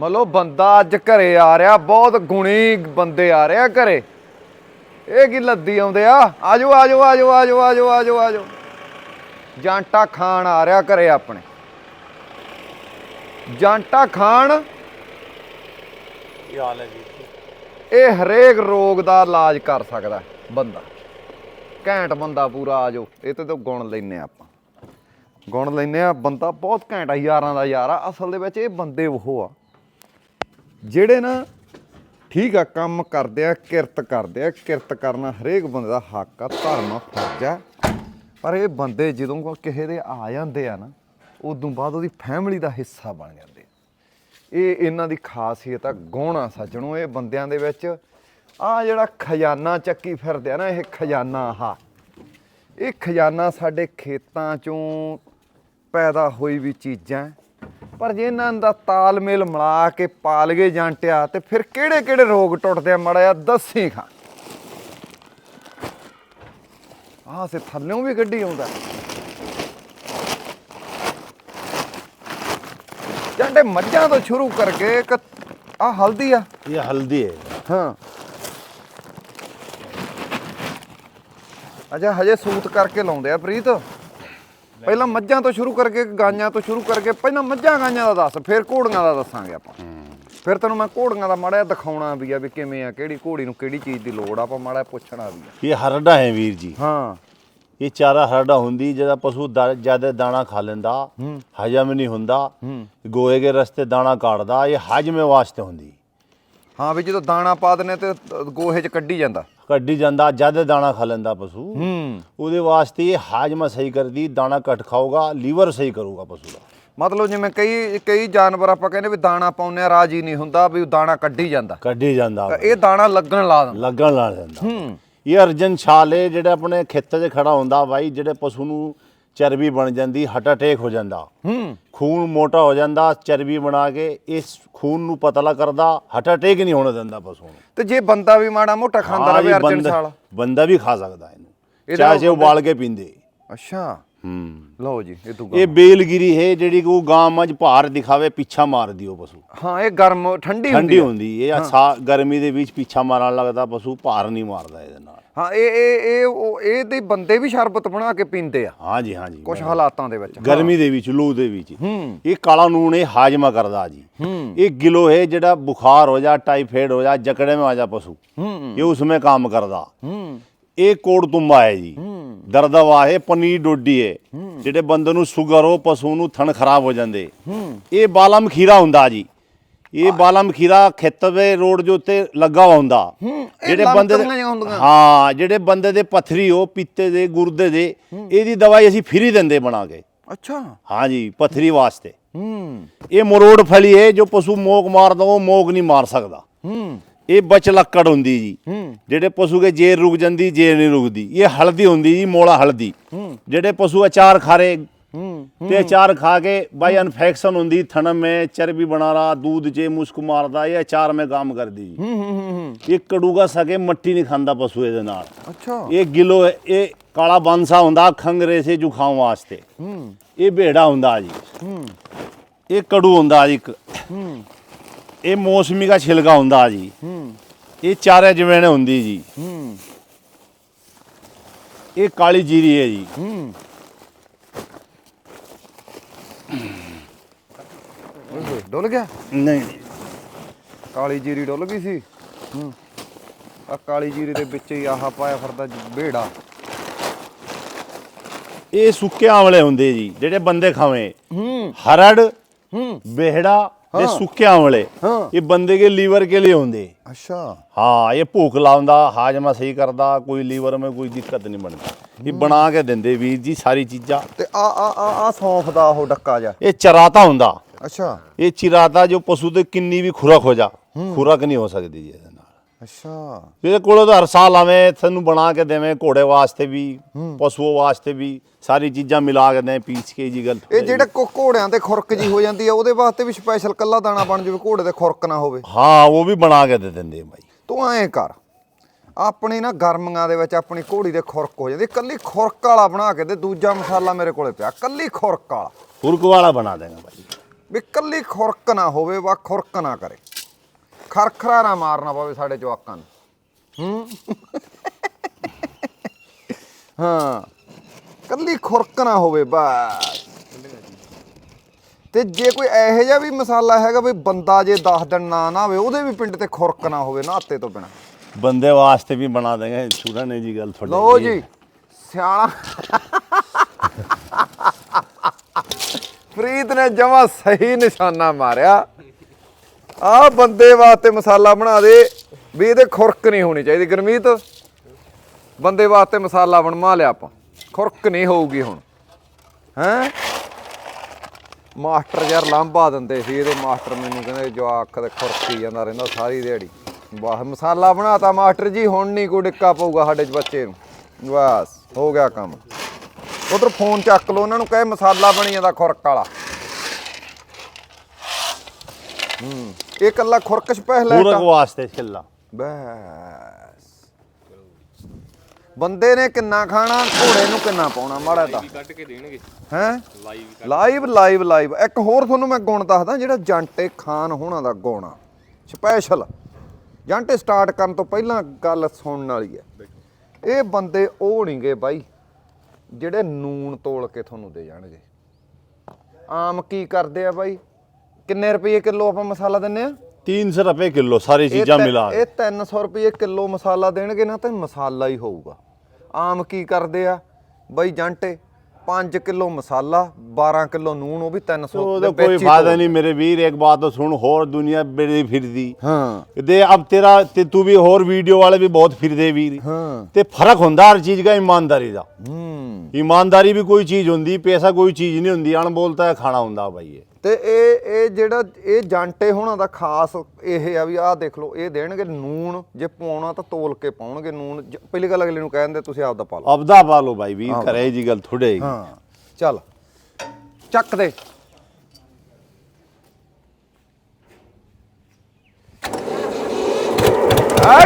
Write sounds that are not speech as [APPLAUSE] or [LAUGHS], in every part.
ਮਤਲਬ ਬੰਦਾ ਅੱਜ ਘਰੇ ਆ ਰਿਹਾ ਬਹੁਤ ਗੁਣੀ ਬੰਦੇ ਆ ਰਿਹਾ ਘਰੇ। ਇਹ ਕੀ ਲੱਦੀ ਆਉਂਦੇ ਆ? ਆਜੋ ਆਜੋ ਆਜੋ ਆਜੋ ਆਜੋ ਆਜੋ ਆਜੋ। ਜਾਂਟਾ ਖਾਨ ਆ ਰਿਹਾ ਘਰੇ ਆਪਣੇ। ਜਾਂਟਾ ਖਾਨ ਕੀ ਹਾਲ ਹੈ ਜੀ? ਇਹ ਹਰੇਕ ਰੋਗ ਦਾ ਇਲਾਜ ਕਰ ਸਕਦਾ ਬੰਦਾ। ਘੈਂਟ ਬੰਦਾ ਪੂਰਾ ਆਜੋ। ਇਹ ਤੇ ਤਾਂ ਗੁਣ ਲੈਨੇ ਆਪਾਂ। ਗੁਣ ਲੈਨੇ ਆ ਬੰਦਾ ਬਹੁਤ ਘੈਂਟ ਆ ਯਾਰਾਂ ਦਾ ਯਾਰ ਆ। ਅਸਲ ਦੇ ਵਿੱਚ ਇਹ ਬੰਦੇ ਉਹ ਆ। ਜਿਹੜੇ ਨਾ ਠੀਕ ਆ, ਕੰਮ ਕਰਦੇ ਆ, ਕਿਰਤ ਕਰਦੇ ਆ, ਕਿਰਤ ਕਰਨਾ ਹਰੇਕ ਬੰਦੇ ਦਾ ਹੱਕ ਆ, ਧਰਮ ਫਰਜ਼ ਆ। ਪਰ ਇਹ ਬੰਦੇ ਜਦੋਂ ਕੋ ਕਿਸੇ ਦੇ ਆ ਜਾਂਦੇ ਆ ਨਾ, ਉਦੋਂ ਬਾਅਦ ਉਹਦੀ ਫੈਮਿਲੀ ਦਾ ਹਿੱਸਾ ਬਣ ਜਾਂਦੇ ਆ। ਇਹ ਇਹਨਾਂ ਦੀ ਖਾਸੀਅਤ ਆ, ਗੁਣ ਆ ਸੱਜਣੋ, ਇਹ ਬੰਦਿਆਂ ਦੇ ਵਿੱਚ ਆ ਜਿਹੜਾ ਖਜ਼ਾਨਾ ਚੱਕੀ ਫਿਰਦੇ ਆ ਨਾ, ਇਹ ਖਜ਼ਾਨਾ ਆ। ਇਹ ਖਜ਼ਾਨਾ ਸਾਡੇ ਖੇਤਾਂ ਚੋਂ ਪੈਦਾ ਹੋਈ ਵੀ ਚੀਜ਼ਾਂ ਪਰ ਜੇ ਇਹਨਾਂ ਦਾ ਤਾਲਮੇਲ ਮਿਲਾ ਕੇ ਪਾਲ ਗਏ ਜਾਂਟਿਆ ਤੇ ਫਿਰ ਕਿਹੜੇ ਕਿਹੜੇ ਰੋਗ ਟੁੱਟਦੇ ਆ? ਮੜਿਆ ਦੱਸੀ ਖਾ। ਆਹ ਸੇ ਥੱਲਿਓਂ ਵੀ ਗੱਡੀ ਆਉਂਦਾ। ਜਾਂਟੇ ਮੱਝਾਂ ਤੋਂ ਸ਼ੁਰੂ ਕਰਕੇ ਇੱਕ ਆ ਹਲਦੀ ਆ। ਇਹ ਹਲਦੀ ਹੈ। ਹਾਂ। ਅਜਾ ਹਜੇ ਸੂਤ ਕਰਕੇ ਲਾਉਂਦੇ ਆ ਪ੍ਰੀਤ। ਪਹਿਲਾਂ ਮੱਝਾਂ ਤੋਂ ਸ਼ੁਰੂ ਕਰਕੇ ਗਾਈਆਂ ਤੋਂ ਸ਼ੁਰੂ ਕਰਕੇ ਪਹਿਲਾਂ ਮੱਝਾਂ ਗਾਈਆਂ ਦਾ ਦੱਸ ਫਿਰ ਘੋੜੀਆਂ ਦਾ ਦੱਸਾਂਗੇ ਆਪਾਂ। ਫਿਰ ਤੈਨੂੰ ਮੈਂ ਘੋੜੀਆਂ ਦਾ ਮਾੜਾ ਦਿਖਾਉਣਾ ਵੀ ਆ ਵੀ ਕਿਵੇਂ ਆ ਕਿਹੜੀ ਘੋੜੀ ਨੂੰ ਕਿਹੜੀ ਚੀਜ਼ ਦੀ ਲੋੜ ਆ ਆਪਾਂ ਮਾੜਾ ਪੁੱਛਣਾ ਵੀ ਇਹ ਹਰਡਾ ਹੈ ਵੀਰ ਜੀ। ਹਾਂ। ਇਹ ਚਾਰਾ ਹਰਡਾ ਹੁੰਦੀ ਜਿਹੜਾ ਪਸ਼ੂ ਜ਼ਿਆਦਾ ਦਾਣਾ ਖਾ ਲੈਂਦਾ ਹਜਮ ਨਹੀਂ ਹੁੰਦਾ ਗੋਹੇ ਦੇ ਰਸਤੇ ਦਾਣਾ ਕਾੜਦਾ ਇਹ ਹਜਮੇ ਵਾਸਤੇ ਹੁੰਦੀ। ਹਾਂ ਵੀ ਜਦੋਂ ਦਾਣਾ ਪਾ ਦਨੇ ਤੇ ਗੋਹੇ 'ਚ ਕੱਢੀ ਜਾਂਦਾ। ਕੱਢੀ ਜਾਂਦਾ ਜ਼ਿਆਦਾ ਦਾਣਾ ਖਾ ਲੈਂਦਾ ਪਸ਼ੂ। ਹੂੰ। ਉਹਦੇ ਵਾਸਤੇ ਇਹ ਹਾਜਮਾ ਸਹੀ ਕਰਦੀ ਦਾਣਾ ਘੱਟ ਖਾਊਗਾ ਲੀਵਰ ਸਹੀ ਕਰੂਗਾ ਪਸ਼ੂ ਦਾ। ਮਤਲਬ ਜਿਵੇਂ ਕਈ ਕਈ ਜਾਨਵਰ ਆਪਾਂ ਕਹਿੰਦੇ ਵੀ ਦਾਣਾ ਪਾਉਂਦੇ ਆ ਰਾਜੀ ਨਹੀਂ ਹੁੰਦਾ ਵੀ ਉਹ ਦਾਣਾ ਕੱਢੀ ਜਾਂਦਾ। ਕੱਢੀ ਜਾਂਦਾ। ਇਹ ਦਾਣਾ ਲੱਗਣ ਲਾ ਦਿੰਦਾ। ਲੱਗਣ ਲਾ ਜਾਂਦਾ ਹੂੰ। ਇਹ ਅਰਜਨ ਛਾਲੇ ਜਿਹੜੇ ਆਪਣੇ ਖੇਤਾਂ 'ਚ ਖੜਾ ਹੁੰਦਾ ਬਾਈ ਜਿਹੜੇ ਪਸ਼ੂ ਨੂੰ ਚਰਬੀ ਬਣ ਜਾਂਦੀ ਹਾਰਟ ਅਟੈਕ ਹੋ ਜਾਂਦਾ। ਹੂੰ। ਖੂਨ ਮੋਟਾ ਹੋ ਜਾਂਦਾ ਚਰਬੀ ਬਣਾ ਕੇ ਇਸ ਖੂਨ ਨੂੰ ਪਤਲਾ ਕਰਦਾ ਹਾਰਟ ਅਟੈਕ ਨਹੀਂ ਹੋਣ ਦਿੰਦਾ ਪਸ਼ੂ ਨੂੰ ਤੇ ਜੇ ਬੰਦਾ ਵੀ ਮਾੜਾ ਮੋਟਾ ਖਾਂਦਾ ਹਾਂ ਰਵੇ ਜੀ, ਅਰਜਨ ਬੰਦਾ- ਸਾਲ। ਬੰਦਾ ਵੀ ਖਾ ਸਕਦਾ ਇਹਨੂੰ। ਇਹਦਾ ਚਾਹੇ ਜੇ ਉਬਾਲ ਕੇ ਪੀਂਦੇ। ਅੱਛਾ। ਹੂੰ। ਲਓ ਜੀ ਇਹ ਤੂੰ ਇਹ ਬੇਲਗਿਰੀ ਹੈ ਜਿਹੜੀ ਕੋ ਗਾਂ ਮੱਝ ਭਾਰ ਦਿਖਾਵੇ ਪਿੱਛਾ ਮਾਰਦੀ ਉਹ ਪਸ਼ੂ। ਹਾਂ ਇਹ ਗਰਮ ਠੰਡੀ ਠੰਡੀ ਹੁੰਦੀ ਇਹ ਆ ਗਰਮੀ ਦੇ ਵਿੱਚ ਪਿੱਛਾ ਮਾਰਨ ਲੱਗਦਾ ਪਸ਼ੂ ਭਾਰ ਨਹੀਂ ਮਾਰਦਾ ਇਹਦੇ ਨਾਲ। ਹਾਂ ਇਹ ਇਹ ਇਹ ਇਹ ਤੇ ਬੰਦੇ ਵੀ ਸ਼ਰਬਤ ਬਣਾ ਕੇ ਪੀਂਦੇ ਆ। ਹਾਂ ਜੀ ਹਾਂ ਜੀ। ਕੁਝ ਹਾਲਾਤਾਂ ਦੇ ਵਿੱਚ ਗਰਮੀ ਦੇ ਵਿੱਚ ਲੂ ਦੇ ਵਿੱਚ। ਇਹ ਕਾਲਾ ਨੂਨ ਇਹ ਹਾਜ਼ਮਾ ਕਰਦਾ ਜੀ। ਇਹ ਗਿਲੋ ਹੈ ਜਿਹੜਾ ਬੁਖਾਰ ਹੋ ਜਾ ਟਾਈਫਾਇਡ ਹੋ ਜਾ ਜਕੜੇ ਮੇ ਆ ਜਾ ਪਸ਼ੂ। ਇਹ ਉਸਮੇ ਕੰਮ ਕਰਦਾ। ਇਹ ਕੋੜ ਤੁੰਬਾ ਹੈ ਜੀ। ਦਰਦਵਾ ਹੈ ਪਨੀਰ ਡੋਡੀ ਹੈ। ਜਿਹੜੇ ਬੰਦੇ ਨੂੰ ਸ਼ੂਗਰ ਹੋ ਪਸ਼ੂ ਨੂੰ ਥਣ ਖਰਾਬ ਹੋ ਜਾਂਦੇ। ਇਹ ਬਾਲਮ ਖੀਰਾ ਹੁੰਦਾ ਜੀ। ਇਹ ਬਾਲਮ ਖੀਰਾ ਖੇਤਵੇ ਰੋਡ ਦੇ ਉੱਤੇ ਲੱਗਾ ਹੁੰਦਾ। ਜਿਹੀਆਂ ਹੁੰਦੀਆਂ। ਹਾਂ ਜਿਹੜੇ ਬੰਦੇ ਦੇ ਪੱਥਰੀ ਹੋ ਪਿੱਤੇ ਦੇ ਗੁਰਦੇ ਦੇ ਇਹਦੀ ਦਵਾਈ ਅਸੀਂ ਫ੍ਰੀ ਦਿੰਦੇ ਬਣਾ ਕੇ ਅੱਛਾ। ਹਾਂ ਜੀ ਪੱਥਰੀ ਵਾਸਤੇ। ਇਹ ਮਰੋੜ ਫਲੀ ਹੈ ਜੋ ਪਸ਼ੂ ਮੋਗ ਮਾਰਦਾ ਉਹ ਮੋਗ ਨਹੀਂ ਮਾਰ ਸਕਦਾ। ਇਹ ਬਚ ਲੱਕੜ ਹੁੰਦੀ ਜੀ। ਜਿਹੜੇ ਪਸ਼ੂ ਕੇ ਜੇਰ ਰੁਕ ਜਾਂਦੀ ਜੇਰ ਨਹੀਂ ਰੁਕਦੀ। ਇਹ ਹਲਦੀ ਹੁੰਦੀ ਜੀ ਮੋਲਾ ਹਲਦੀ। ਜਿਹੜੇ ਪਸ਼ੂ ਅਚਾਰ ਖਾਰੇ ਤੇ ਅਚਾਰ ਖਾ ਕੇ ਬਾਈ ਇਨਫੈਕਸ਼ਨ ਹੁੰਦੀ ਥਣ ਮੇ ਚਰਬੀ ਬਣਾ ਰਾ दूध ਜੇ ਮੁਸਕ ਮਾਰਦਾ ਇਹ ਅਚਾਰ ਮੇ ਕੰਮ ਕਰਦੀ ਜੀ। ਇਹ ਕੜੂਗਾ ਸਕੇ ਮੱਟੀ ਨਹੀਂ ਖਾਂਦਾ ਪਸ਼ੂ ਇਹਦੇ ਨਾਲ। ਅੱਛਾ। ਇਹ ਗਿਲੋ ਇਹ ਕਾਲਾ ਬਾਂਸਾ ਹੁੰਦਾ ਖੰਗਰੇ ਸੇ ਜ਼ੁਕਾਮ ਵਾਸਤੇ। ਇਹ ਭੇੜਾ ਹੁੰਦਾ ਜੀ। ਇਹ ਕੜੂ ਹੁੰਦਾ ਜੀ ਇਹ ਮੌਸਮੀ ਦਾ ਛਿਲਕਾ ਹੁੰਦਾ ਜੀ। ਹੂੰ। ਇਹ ਚਾਰੇ ਜਵੈਣ ਹੁੰਦੀ ਜੀ। ਹੂੰ। ਇਹ ਕਾਲੀ ਜੀਰੀ ਹੈ ਜੀ। ਹੂੰ। ਓਏ ਡੁੱਲ ਗਿਆ? ਨਹੀਂ। ਕਾਲੀ ਜੀਰੀ ਡੁੱਲ ਗਈ ਸੀ। ਹੂੰ। ਆ ਕਾਲੀ ਜੀਰੀ ਦੇ ਵਿੱਚ ਹੀ ਆਹਾ ਪਾਇਆ ਫਿਰਦਾ ਬੇੜਾ। ਇਹ ਸੁੱਕੇ ਆਂਵਲੇ ਹੁੰਦੇ ਜੀ ਜਿਹੜੇ ਬੰਦੇ ਖਾਵੇਂ। ਹਰੜ ਹੂੰ। ये सूखे आंवले हाँ। ये बंदे के लीवर के लिए होंगे अच्छा हाँ ये ਭੁੱਖ ਲਾਉਂਦਾ ਹਾਜਮਾ ਸਹੀ ਕਰਦਾ ਕੋਈ ਲੀਵਰ ਮੇ ਕੋਈ ਦਿੱਕਤ ਨਹੀਂ ਬਣਦੀ। ਇਹ ਬਣਾ ਕੇ ਦਿੰਦੇ ਵੀਰ ਜੀ ਸਾਰੀ ਚੀਜ਼ਾਂ। ਤੇ ਆ ਆ ਆ ਆ ਸੌਂਫ ਦਾ ਉਹ ਡੱਕਾ ਜਾ ਇਹ ਚਰਾਤਾ ਹੁੰਦਾ। ਅੱਛਾ। ਇਹ ਚਿਰਾਤਾ ਜੋ ਪਸ਼ੂ ਤੇ ਕਿੰਨੀ ਵੀ ਖੁਰਕ ਹੋ ਜਾ ਖੁਰਾਕ ਨਹੀਂ ਹੋ ਸਕਦੀ ਜੀ ਅੱਛਾ। ਇਹਦੇ ਕੋਲੋਂ ਤਾਂ ਹਰ ਸਾਲ ਆਵੇਂ ਤੁਹਾਨੂੰ ਬਣਾ ਕੇ ਦੇਵੇਂ ਘੋੜੇ ਵਾਸਤੇ ਵੀ ਪਸ਼ੂਆਂ ਵਾਸਤੇ ਵੀ ਸਾਰੀ ਚੀਜ਼ਾਂ ਮਿਲਾ ਕੇ ਦੇ ਪੀਸ ਕੇ ਜੀ ਗੱਲ ਇਹ ਜਿਹੜੇ ਕੋ ਘੋੜਿਆਂ ਤੇ ਖੁਰਕ ਜੀ ਹੋ ਜਾਂਦੀ ਆ ਉਹਦੇ ਵਾਸਤੇ ਵੀ ਸਪੈਸ਼ਲ ਕੱਲਾ ਦਾਣਾ ਬਣ ਜਾਵੇ ਘੋੜੇ ਤੇ ਖੁਰਕ ਨਾ ਹੋਵੇ। ਹਾਂ ਉਹ ਵੀ ਬਣਾ ਕੇ ਦੇ ਦਿੰਦੇ ਭਾਈ ਤੂੰ ਐਂ ਕਰ ਆਪਣੀ ਨਾ ਗਰਮੀਆਂ ਦੇ ਵਿੱਚ ਆਪਣੀ ਘੋੜੀ ਦੇ ਖੁਰਕ ਹੋ ਜਾਂਦੀ ਕੱਲੀ ਖੁਰਕ ਵਾਲਾ ਬਣਾ ਕੇ ਤੇ ਦੂਜਾ ਮਸਾਲਾ ਮੇਰੇ ਕੋਲੇ ਪਿਆ ਕੱਲੀ ਖੁਰਕ ਵਾਲਾ। ਹੁਰਕ ਵਾਲਾ ਬਣਾ ਦੇਗਾ ਭਾਈ ਵੀ ਕੱਲੀ ਖੁਰਕ ਨਾ ਹੋਵੇ ਵਾ ਖੁਰਕ ਨਾ ਕਰੇ। ਖਰਖਰਾ ਨਾ ਮਾਰਨਾ ਪਵੇ ਸਾਡੇ ਜਵਾਕਾਂ ਨੂੰ। ਹੂੰ? ਹਾਂ। ਕੱਲੀ ਖੁਰਕ ਨਾ ਹੋਵੇ ਬਸ। ਤੇ ਜੇ ਕੋਈ ਇਹੋ ਜਿਹਾ ਵੀ ਮਸਾਲਾ ਹੈਗਾ ਵੀ ਬੰਦਾ ਜੇ ਦਸ ਦਿਨ ਨਾ ਨਾ ਹੋਵੇ ਉਹਦੇ ਵੀ ਪਿੰਡ ਤੇ ਖੁਰਕ ਨਾ ਹੋਵੇ ਨਾ ਨਾਤੇ ਤੋਂ ਬਿਨਾ। ਬੰਦੇ ਵਾਸਤੇ ਵੀ ਬਣਾ ਦੇਗੇ ਸੂਰਾ ਨੇ ਜੀ ਗੱਲ ਤੁਹਾਡੀ। ਲੋ ਜੀ ਸਿਆਣਾ। ਫਰੀਦ ਨੇ ਜਮਾ ਸਹੀ ਨਿਸ਼ਾਨਾ ਮਾਰਿਆ। ਆ ਬੰਦੇ ਵਾਸਤੇ ਮਸਾਲਾ ਬਣਾ ਦੇ ਵੀ ਇਹਦੇ ਖੁਰਕ ਨਹੀਂ ਹੋਣੀ ਚਾਹੀਦੀ। ਗਰਮੀਤ, ਬੰਦੇ ਵਾਸਤੇ ਮਸਾਲਾ ਬਣਵਾ ਲਿਆ ਆਪਾਂ। ਖੁਰਕ ਨਹੀਂ ਹੋਊਗੀ ਹੁਣ। ਹੈਂ? ਮਾਸਟਰ ਯਾਰ ਲਾਂਭਾ ਦਿੰਦੇ ਸੀ, ਇਹਦੇ ਮਾਸਟਰ ਮੈਨੂੰ ਕਹਿੰਦੇ ਜਵਾਕ ਦੇ ਖੁਰਕੀ ਜਾਂਦਾ ਰਹਿੰਦਾ ਸਾਰੀ ਦਿਹਾੜੀ। ਵਾਹ, ਮਸਾਲਾ ਬਣਾਤਾ ਮਾਸਟਰ ਜੀ, ਹੁਣ ਨਹੀਂ ਕੋਈ ਡਿੱਕਾ ਪਊਗਾ ਸਾਡੇ ਬੱਚੇ ਨੂੰ। ਬਸ ਹੋ ਗਿਆ ਕੰਮ। ਉਧਰ ਫੋਨ ਚੱਕ ਲਓ, ਉਹਨਾਂ ਨੂੰ ਕਹੇ ਮਸਾਲਾ ਬਣੀ ਜਾਂਦਾ ਖੁਰਕ ਵਾਲਾ। ਹੂੰ। ਇਹ ਕੱਲਾ ਖੁਰਕਸ਼ ਪਹਿਲਾ ਪੂਰਕ ਵਾਸਤੇ ਛਿੱਲਾ ਬਸ। ਬੰਦੇ ਨੇ ਕਿੰਨਾ ਖਾਣਾ ਘੋੜੇ ਨੂੰ ਕਿੰਨਾ ਪਾਉਣਾ ਮਾੜਾ ਤਾਂ। ਦੇਣਗੇ। ਹੈ? ਲਾਈਵ ਲਾਈਵ ਲਾਈਵ ਇੱਕ ਹੋਰ ਤੁਹਾਨੂੰ ਮੈਂ ਗੁਣ ਦੱਸਦਾ ਜਿਹੜਾ ਜੰਟੇ ਖਾਨ ਹੋਣਾ ਦਾ ਗੋਣਾ ਸਪੈਸ਼ਲ ਜੰਟੇ ਸਟਾਰਟ ਕਰਨ ਤੋਂ ਪਹਿਲਾਂ ਗੱਲ ਸੁਣਨ ਵਾਲੀ ਹੈ। ਇਹ ਬੰਦੇ ਉਹ ਨਹੀਂਗੇ ਬਾਈ ਜਿਹੜੇ ਨੂਨ ਤੋਲ ਕੇ ਤੁਹਾਨੂੰ ਦੇ ਜਾਣਗੇ। ਆਮ ਕੀ ਕਰਦੇ ਆ ਬਾਈ? ਕਿੰਨੇ ਰੁਪਏ ਕਿਲੋ ਆਪਾਂ ਮਸਾਲਾ ਦਿੰਨੇ ਆ? 300 ਰੁਪਏ ਕਿਲੋ ਸਾਰੀ ਚੀਜ਼ਾਂ ਮਿਲਾ ਇਹ 300 ਰੁਪਏ ਕਿਲੋ ਮਸਾਲਾ ਦੇਣਗੇ ਨਾ ਤੇ ਮਸਾਲਾ ਹੀ ਹੋਊਗਾ। ਆਮ ਕੀ ਕਰਦੇ ਆ? ਬਈ ਜੰਟੇ 5 ਕਿਲੋ ਮਸਾਲਾ 12 ਕਿਲੋ ਨੂਨ ਉਹ ਵੀ 300 ਦੇ ਕੋਈ ਫਾਇਦਾ ਨਹੀਂ ਮੇਰੇ ਵੀਰ ਇੱਕ ਬਾਤ ਸੁਣ ਹੋਰ ਦੁਨੀਆ ਬੜੀ ਫਿਰਦੀ। ਹਾਂ। ਦੇ ਅਬ ਤੇਰਾ ਤੇ ਤੂੰ ਵੀ ਹੋਰ ਵੀਡੀਓ ਵਾਲੇ ਵੀ ਬਹੁਤ ਫਿਰਦੇ ਵੀਰ। ਹਾਂ। ਤੇ ਫ਼ਰਕ ਹੁੰਦਾ ਹਰ ਚੀਜ਼ ਦਾ ਇਮਾਨਦਾਰੀ ਦਾ। ਹੂੰ। ਇਮਾਨਦਾਰੀ ਵੀ ਕੋਈ ਚੀਜ਼ ਹੁੰਦੀ ਪੈਸਾ ਕੋਈ ਚੀਜ਼ ਨਹੀਂ ਹੁੰਦੀ ਅਣਬੋਲਤਾ ਖਾਣਾ ਹੁੰਦਾ ਬਾਈ ਇਹ। ਤੇ ਇਹ ਇਹ ਜਿਹੜਾ ਇਹ ਜਾਂਟੇ ਹੋਣਾ ਦਾ ਖਾਸ ਇਹ ਆ ਵੀ ਆਹ ਦੇਖ ਲਓ ਇਹ ਦੇਣਗੇ ਨੂਨ ਜੇ ਪਾਉਣਾ ਤਾਂ ਤੋਲ ਕੇ ਪਾਉਣਗੇ ਨੂਨ ਜ- ਪਹਿਲੀ ਗੱਲ ਅਗਲੇ ਨੂੰ ਕਹਿੰਦੇ ਤੁਸੀਂ ਆਪਦਾ ਪਾ ਲਓ। ਅਬਦਾ ਪਾ ਲੋ ਭਾਈ ਵੀਰ ਕਰੇ ਜੀ ਗੱਲ ਥੋੜੇ ਹੀ ਹਾਂ ਚੱਲ। ਚੱਕ ਦੇ। ਆ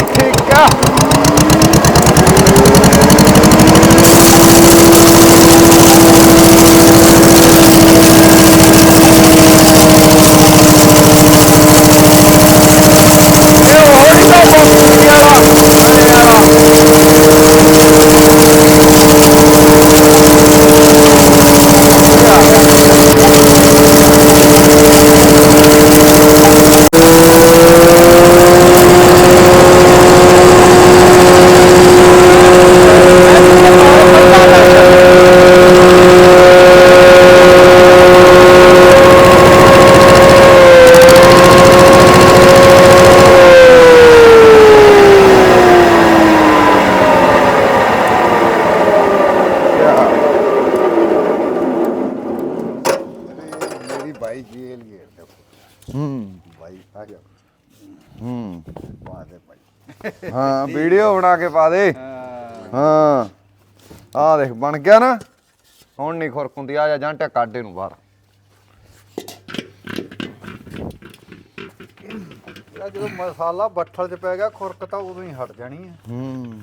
ਹਾਂ ਵੀਡੀਓ ਬਣਾ ਕੇ ਪਾ ਦੇ। ਹਾਂ। ਆ ਦੇਖ ਬਣ ਗਿਆ ਨਾ। ਹੁਣ ਨਹੀਂ ਖੁਰਕ ਹੁੰਦੀ ਆ ਜਾ ਜਾਂਟਾ ਕਾਡੇ ਨੂੰ ਬਾਹਰ। ਜਦੋਂ ਮਸਾਲਾ ਬੱਠਲ 'ਚ ਪੈ ਗਿਆ ਖੁਰਕ ਤਾਂ ਉਦੋਂ ਹੀ ਹਟ ਜਾਣੀ ਹੈ ਹੂੰ।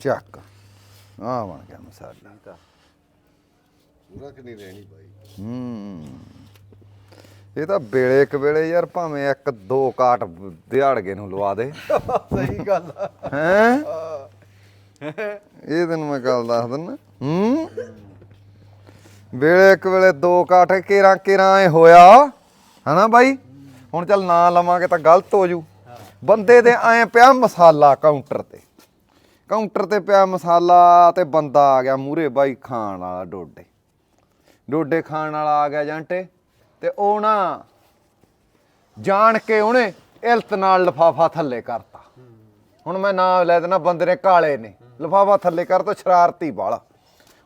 ਚੱਕ। ਆ ਬਣ ਗਿਆ ਮਸਾਲਾ। ਪੂਰਾ ਕਿ ਨਹੀਂ ਰਹਿਣੀ ਬਾਈ? ਹੂੰ। ਇਹ ਤਾਂ ਵੇਲੇ ਇੱਕ ਵੇਲੇ ਯਾਰ ਭਾਵੇਂ ਇੱਕ ਦੋ ਕਾਟ ਦਿਹਾੜਗੇ ਨੂੰ ਲਵਾ ਦੇ। ਸਹੀ ਗੱਲ ਹੈਂ? ਇਹ ਤੈਨੂੰ ਮੈਂ ਗੱਲ ਦੱਸ ਦਿੰਦਾ ਹੂੰ? ਵੇਲੇ ਇੱਕ ਵੇਲੇ ਦੋ ਕਾਠ ਕੇਰਾਂ ਕੇਰਾਂ ਐ ਹੋਇਆ। ਹਨਾ ਬਾਈ? ਹੁਣ ਚੱਲ ਨਾ ਲਵਾਂਗੇ ਤਾਂ ਗਲਤ ਹੋ ਜੂ। ਬੰਦੇ ਦੇ ਐ ਪਿਆ ਮਸਾਲਾ ਕਾਊਂਟਰ ਤੇ। ਕਾਊਂਟਰ ਤੇ ਪਿਆ ਮਸਾਲਾ ਤੇ ਬੰਦਾ ਆ ਗਿਆ ਮੂਰੇ ਬਾਈ ਖਾਣ ਵਾਲਾ ਡੋਡੇ। ਡੋਡੇ ਖਾਣ ਵਾਲਾ ਆ ਗਿਆ ਜਾਂਟੇ। ਤੇ ਉਹ ਨਾ ਜਾਣ ਕੇ ਉਹਨੇ ਇਲਤ ਨਾਲ ਲਫਾਫਾ ਥੱਲੇ ਕਰਤਾ। ਹੁਣ ਮੈਂ ਨਾਂ ਲੈ ਦੇਣਾ ਬੰਦੇ ਨੇ ਕਾਲੇ ਨੇ। ਲਫਾਫਾ ਥੱਲੇ ਕਰ ਤਾ ਸ਼ਰਾਰਤੀ ਵਾਲਾ।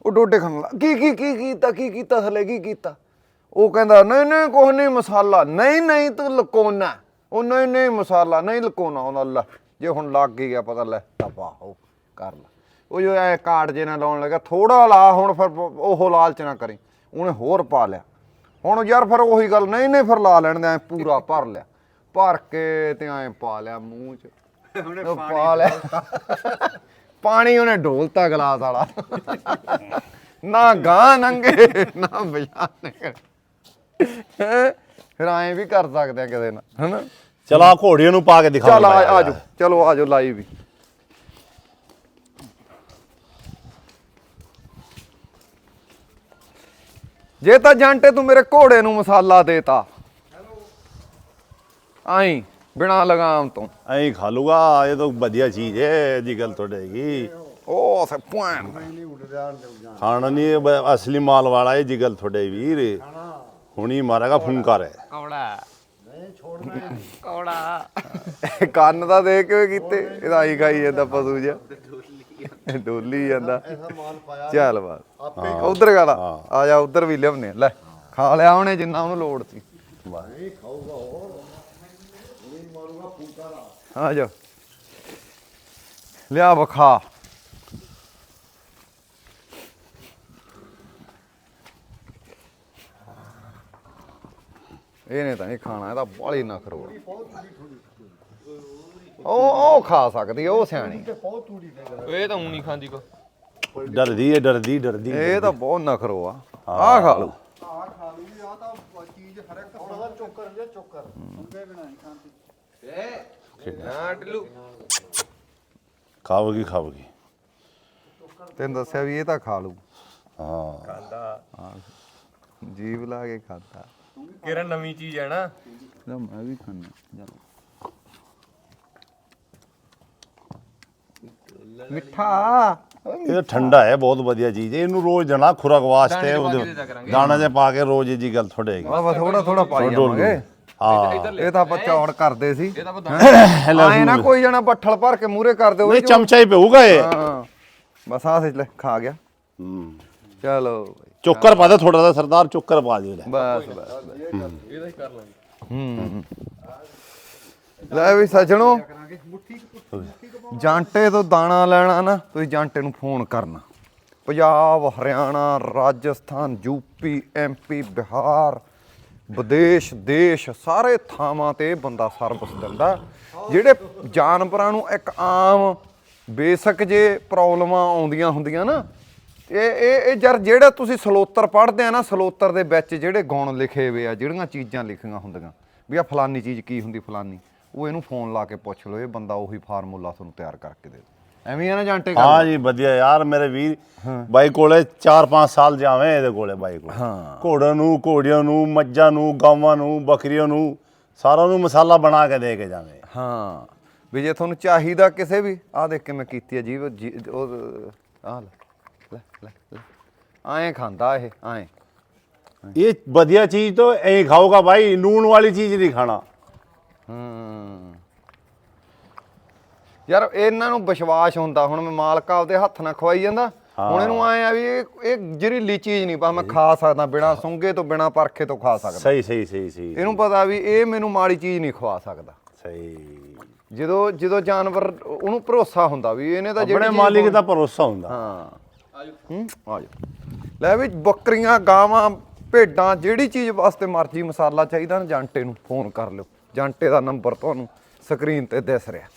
ਉਹ ਡੋਡੇ ਖਾਣ ਲੱਗਾ, ਕੀ ਕੀ ਕੀ ਕੀਤਾ ਕੀ ਕੀਤਾ ਥੱਲੇ, ਕੀ ਕੀਤਾ? ਉਹ ਕਹਿੰਦਾ, ਨਹੀਂ ਨਹੀਂ, ਕੁਛ ਨਹੀਂ ਮਸਾਲਾ। ਨਹੀਂ ਨਹੀਂ, ਤੂੰ ਲਕੋਨਾ। ਉਹ ਨਹੀਂ ਨਹੀਂ ਮਸਾਲਾ, ਨਹੀਂ ਲਕੋਨਾ ਉਹਨਾਂ ਲੈ ਜੇ ਹੁਣ ਲੱਗ ਹੀ ਗਿਆ ਪਤਾ ਲੈ ਦਬਾ ਹੋ ਕਰ ਲਾ। ਉਹ ਜੋ ਐ ਕਾਰਡ ਜੇ ਨਾ ਲਾਉਣ ਲੱਗਾ ਥੋੜਾ ਲਾ, ਹੁਣ ਫਿਰ ਉਹ ਲਾਲਚ ਨਾ ਕਰੀ। ਉਹਨੇ ਹੋਰ ਪਾ ਲਿਆ। ਹੁਣ ਯਾਰ ਫਿਰ ਉਹੀ ਗੱਲ ਨਹੀਂ ਨਹੀਂ ਫਿਰ ਲਾ ਲੈਣ ਦੇ ਐ ਪੂਰਾ [LAUGHS] ਭਰ ਲਿਆ। ਭਰ ਕੇ ਤੇ ਐ ਪਾ ਲਿਆ ਮੂੰਹ 'ਚ। ਉਹ ਪਾ ਲਿਆ। [LAUGHS] ਪਾਣੀ ਉਹਨੇ ਢੋਲਤਾ ਗਲਾਸ ਵਾਲਾ। [LAUGHS] ਨਾ ਗਾਂ ਨੰਗੇ ਨਾ ਬਿਆਨੇ ਫਿਰ ਐਂ ਵੀ ਕਰ ਸਕਦੇ ਆ ਕਿਤੇ ਨਾ ਹਨਾ? ਚਲ ਆ ਘੋੜੀਆਂ ਨੂੰ ਪਾ ਕੇ ਦਿਖਾ ਚਲ ਆ ਆਜੋ ਚਲੋ ਆਜੋ ਲਾਈਵ ਵੀ। ਜੇ ਤਾਂ ਜਾਂਟੇ ਤੂੰ ਮੇਰੇ ਘੋੜੇ ਨੂੰ ਮਸਾਲਾ ਦੇਤਾ। ਆਈ ਬਿਨਾ ਲਗਾਮ ਤੋਂ। ਐਂ ਖਾ ਲੂਗਾ ਇਹ ਤਾਂ ਵਧੀਆ ਚੀਜ਼ ਹੈ ਜੀ ਗੱਲ ਤੁਹਾਡੇ ਹੈਗੀ। ਉਹ ਸੇ ਪੁਆਇੰਟ ਖਾਣਾ ਨਹੀਂ ਇਹ ਬ- ਅਸਲੀ ਮਾਲ ਵਾਲਾ ਹੈ ਜੀ ਗੱਲ ਤੁਹਾਡੇ ਵੀਰ ਹੁਣੀ ਮਾਰਾਗਾ ਫੁੰਕਾਰ ਹੈ ਕੌੜਾ। ਨਹੀਂ ਛੋੜਨਾ। ਕੌੜਾ ਕੰਨ ਦਾ ਦੇਖ ਕੇ ਕੀਤੇ ਇਹਦਾ ਆਈ ਖਾਈ ਜਾਂਦਾ ਪਸ਼ੂ ਜਿਹਾ। ਡੋਲੀ ਜਾਂਦਾ। ਐਸਾ ਮਾਲ ਪਾਇਆ। ਚੱਲ ਬਾਤ ਉਧਰ ਗਾਲਾ। ਆ ਜਾ ਉਧਰ ਵੀ ਲਿਆਉਨੇ। ਲੈ ਖਾ ਲਿਆ ਉਹਨੇ ਜਿੰਨਾ ਉਹਨੂੰ ਲੋੜ ਸੀ। ਨਹੀਂ ਖਾਊਗਾ ਹੋਰ। ਨਹੀਂ ਮਾਰੂਗਾ ਫੂਕਾ ਦਾ ਆ ਜਾ। ਲਿਆ ਵਖਾ। ਇਹਨੇ ਤਾਂ ਨਹੀਂ ਖਾਣਾ ਇਹਦਾ ਬਾਲੀ ਨਾ ਕਰੋ ਉਹ ਉਹ ਖਾ ਸਕਦੀ ਉਹ ਸਿਆਣੀ। ਤੇ ਬਹੁਤ ਤੂੜੀ ਦੇ ਇਹ ਤਾਂ ਊਂ ਨਹੀਂ ਖਾਂਦੀ ਕੋ ਡਰਦੀ ਹੈ ਡਰਦੀ ਡਰਦੀ ਇਹ ਤਾਂ ਬਹੁਤ ਨਖਰੋ ਆ। ਆ ਖਾ ਲਓ। ਆ ਖਾ ਲਈ ਆ ਤਾਂ ਚੀਜ਼ ਹਰ ਇੱਕ ਥੋੜਾ ਜਿਹਾ ਚੋਕਰ ਜਿਹਾ ਚੋਕਰ। ਸੁੰਗੇ ਬਿਨਾ ਨਹੀਂ ਖਾਂਦੀ। ਨਾ ਟਿੱਲੂ ਖਾਵਗੀ ਖਾਵਗੀ ਤੈਨੂੰ ਦੱਸਿਆ ਵੀ ਇਹ ਤਾਂ ਖਾ ਲੂ ਹਾਂ। ਖਾਂਦਾ। ਜੀਵ ਲਾ ਕੇ ਖਾਦਾ। ਕਿਹੜਾ ਨਵੀਂ ਚੀਜ਼ ਹੈ ਨਾ? ਨਾ ਮੈਂ ਵੀ ਖਾਣਾ ਚਲੋ ਮਿੱਠਾ। ਇਹ ਤਾਂ ਠੰਡਾ ਹੈ ਬਹੁਤ ਵਧੀਆ ਚੀਜ਼ ਹੈ। ਇਹਨੂੰ ਰੋਜ਼ ਦੇਣਾ ਖੁਰਾਕ ਵਾਸਤੇ ਦਾਣੇ ਚ ਪਾ ਕੇ ਉਹਦੇ ਦੇ। ਦਾਣਾ ਚ ਪਾ ਕੇ ਰੋਜ਼ ਜੀ ਗੱਲ ਹੈਗੀ। ਬਸ ਥੋੜਾ ਥੋੜਾ ਪਾਈ ਜਾਵਾਂਗੇ। ਹਾਂ। ਇਹ ਤਾਂ ਆਪਾਂ ਚੌੜ ਕਰਦੇ ਸੀ। ਇਹ ਤਾਂ ਪਤਾ [LAUGHS] ਆਏ ਨਾ ਕੋਈ ਜਣਾ ਬੱਠਲ ਭਰ ਕੇ ਮੂਰੇ ਕਰ ਦਿਓ ਨਹੀਂ ਚਮਚਾ ਹੀ ਪਊਗਾ ਇਹ। ਹਾਂ। ਬਸ ਆਹ ਲੈ ਖਾ ਗਿਆ। ਹੂੰ। ਚਲੋ। ਚੋਕਰ ਪਾ ਦੇ ਥੋੜਾ ਜਿਹਾ ਸਰਦਾਰ ਚੋਕਰ ਪਾ ਦੇ ਲੈ ਬਸ ਬਸ ਇਹਦਾ ਹੀ ਕਰ ਲਾਂਗੇ। ਹੂੰ। ਲੈ ਵੀ ਸੱਜਣੋ। ਕਰਾਂਗੇ ਜਾਂਟੇ ਤੋਂ ਦਾਣਾ ਲੈਣਾ ਨਾ, ਤੁਸੀਂ ਜਾਂਟੇ ਨੂੰ ਫੋਨ ਕਰਨਾ। ਪੰਜਾਬ, ਹਰਿਆਣਾ, ਰਾਜਸਥਾਨ, ਯੂਪੀ ਐਮਪੀ ਬਿਹਾਰ, ਵਿਦੇਸ਼, ਦੇਸ਼, ਸਾਰੇ ਥਾਵਾਂ ਤੇ ਬੰਦਾ ਸਰਵਿਸ ਦਿੰਦਾ। ਜਿਹੜੇ ਜਾਨਵਰਾਂ ਨੂੰ ਇੱਕ ਆਮ, ਬੇਸਿਕ ਜੇ ਪ੍ਰੋਬਲਮਾਂ ਆਉਂਦੀਆਂ ਹੁੰਦੀਆਂ ਨਾ, ਇਹ ਇਹ ਇਹ ਜਰ ਜਿਹੜਾ ਤੁਸੀਂ ਸਲੋਤਰ ਪੜ੍ਹਦੇ ਆ ਨਾ, ਸਲੋਤਰ ਦੇ ਵਿੱਚ ਜਿਹੜੇ ਗੁਣ ਲਿਖੇ ਹੋਏ ਆ, ਜਿਹੜੀਆਂ ਚੀਜ਼ਾਂ ਲਿਖੀਆਂ ਹੁੰਦੀਆਂ, ਵੀ ਆ ਫਲਾਨੀ ਚੀਜ਼ ਕੀ ਹੁੰਦੀ, ਫਲਾਨੀ। ਉਹ ਇਹਨੂੰ ਫੋਨ ਲਾ ਕੇ ਪੁੱਛ ਲਓ ਇਹ ਬੰਦਾ ਉਹੀ ਫਾਰਮੂਲਾ ਤੁਹਾਨੂੰ ਤਿਆਰ ਕਰਕੇ ਦੇ ਦੇ ਐਵੇਂ ਆ ਨਾ ਜਾਂਟੇ ਗੱਲ ਹਾਂ ਜੀ ਵਧੀਆ ਯਾਰ ਮੇਰੇ ਵੀਰ ਬਾਈ ਕੋਲੇ 4-5 ਸਾਲ ਜਾਵੇਂ ਇਹਦੇ ਕੋਲੇ ਬਾਈ ਕੋਲ। ਹਾਂ। ਘੋੜਿਆਂ ਨੂੰ ਘੋੜੀਆਂ ਨੂੰ ਮੱਝਾਂ ਨੂੰ ਗਾਵਾਂ ਨੂੰ ਬੱਕਰੀਆਂ ਨੂੰ ਸਾਰਾ ਨੂੰ ਮਸਾਲਾ ਬਣਾ ਕੇ ਦੇ ਕੇ ਜਾਵੇਂ। ਹਾਂ। ਵੀ ਜੇ ਤੁਹਾਨੂੰ ਚਾਹੀਦਾ ਕਿਸੇ ਵੀ ਆਹ ਦੇਖ ਕੇ ਮੈਂ ਕੀਤੀ ਹੈ ਜੀ ਉਹ ਜੀ- ਉਹ ਆਹ ਲੈ ਲੈ ਲੈ ਲੈ। ਆਏ ਖਾਂਦਾ ਇਹ ਆਏ ਇਹ ਵਧੀਆ ਚੀਜ਼ ਤੋਂ ਐਂ ਖਾਊਗਾ ਭਾਈ ਨੂਨ ਵਾਲੀ ਚੀਜ਼ ਨਹੀਂ ਖਾਣਾ। ਹੂੰ। ਯਾਰ ਇਹਨਾਂ ਨੂੰ ਵਿਸ਼ਵਾਸ ਹੁੰਦਾ। ਹੁਣ ਮੈਂ ਮਾਲਕਾ ਆਪਦੇ ਹੱਥ ਨਾਲ ਖਵਾਈ ਜਾਂਦਾ। ਹੁਣ ਇਹਨੂੰ ਆਏ ਆ ਵੀ ਇਹ ਇਹ ਜ਼ਹਿਰੀਲੀ ਚੀਜ਼ ਨਹੀਂ ਪਾ ਮੈਂ ਖਾ ਸਕਦਾ ਬਿਨਾ ਸੁੰਗੇ ਤੋਂ ਬਿਨਾ ਪਰਖੇ ਤੋਂ ਖਾ ਸਕਦਾ। ਸਹੀ ਸਹੀ ਸਹੀ ਸਹੀ। ਇਹਨੂੰ ਪਤਾ ਵੀ ਇਹ ਮੈਨੂੰ ਮਾੜੀ ਚੀਜ਼ ਨਹੀਂ ਖਵਾ ਸਕਦਾ। ਸਹੀ। ਜਦੋਂ ਜਦੋਂ ਜਾਨਵਰ ਉਹਨੂੰ ਭਰੋਸਾ ਹੁੰਦਾ ਵੀ ਇਹਨੇ ਤਾਂ ਜਿਹੜੀ ਮਾਲਿਕ ਦਾ ਭਰੋਸਾ ਹੁੰਦਾ। ਹਾਂ। ਹੂੰ? ਆ ਜਾ ਲੈ ਵੀ ਬੱਕਰੀਆਂ ਗਾਵਾਂ ਭੇਡਾਂ ਜਿਹੜੀ ਚੀਜ਼ ਵਾਸਤੇ ਮਰਜ਼ੀ ਮਸਾਲਾ ਚਾਹੀਦਾ ਨਾ ਜਾਂਟੇ ਨੂੰ ਫੋਨ ਕਰ ਲਿਓ। ਜਾਂਟੇ ਦਾ ਨੰਬਰ ਤੁਹਾਨੂੰ ਸਕਰੀਨ ਤੇ ਦਿਸ ਰਿਹਾ।